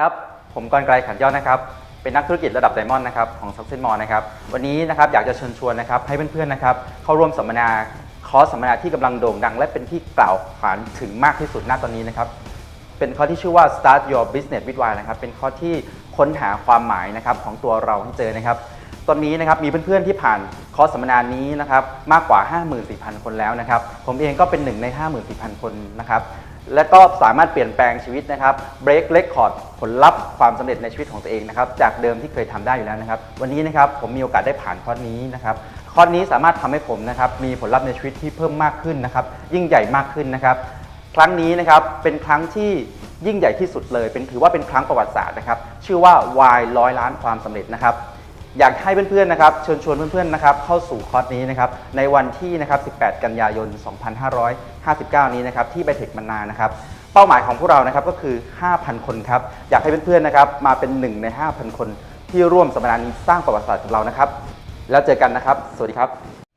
ครับ ผมกรไกรขันยอดนะครับ เป็นนักธุรกิจระดับไดมอนด์นะครับของซักเซนมอลนะครับ วันนี้นะครับอยากจะเชิญชวนนะครับให้เพื่อนๆนะครับเข้าร่วมสัมมนาคอร์สสัมมนาที่กำลังโด่งดัง และเป็นที่กล่าวขานถึงมากที่สุดณตอนนี้นะครับ เป็นข้อที่ชื่อว่า start your business with why นะครับ เป็นข้อที่ค้นหาความหมายนะครับของตัวเราให้เจอนะครับ ตอนนี้นะครับมีเพื่อนๆที่ผ่านคอร์สสัมมนานี้นะครับมากกว่า 54,000 คนแล้วนะครับ ผมเองก็เป็นหนึ่งใน 54,000 คนนะครับ และก็สามารถเปลี่ยนแปลงชีวิตนะครับ break record ผลลัพธ์ความสำเร็จในชีวิตของตัวเองนะครับ จากเดิมที่เคยทำได้อยู่แล้วนะครับ วันนี้นะครับผมมีโอกาสได้ผ่านคอร์สนี้นะครับคอร์สนี้สามารถทำให้ผมนะครับมีผลลัพธ์ในชีวิตที่เพิ่มมากขึ้นนะครับ ยิ่งใหญ่มากขึ้นนะครับ ครั้งนี้นะครับเป็นครั้งที่ยิ่งใหญ่ที่สุดเลย เป็นถือว่าเป็นครั้งประวัติศาสตร์นะครับ ชื่อว่า Y ร้อยล้านความสำเร็จนะครับ อยากให้เพื่อนๆนะครับเชิญชวนเพื่อนๆนะครับเข้าสู่คอร์สนี้นะครับในวันที่นะครับ18 กันยายน 2559 นี้นะครับที่ไบเทคมันนานะครับเป้าหมายของพวกเรานะครับก็คือ 5,000 คนครับอยากให้เพื่อนๆนะครับมาเป็นหนึ่งใน 5,000 คนที่ร่วมสัมมนานี้สร้างประวัติศาสตร์กับเรานะครับ แล้วเจอกันนะครับ สวัสดีครับ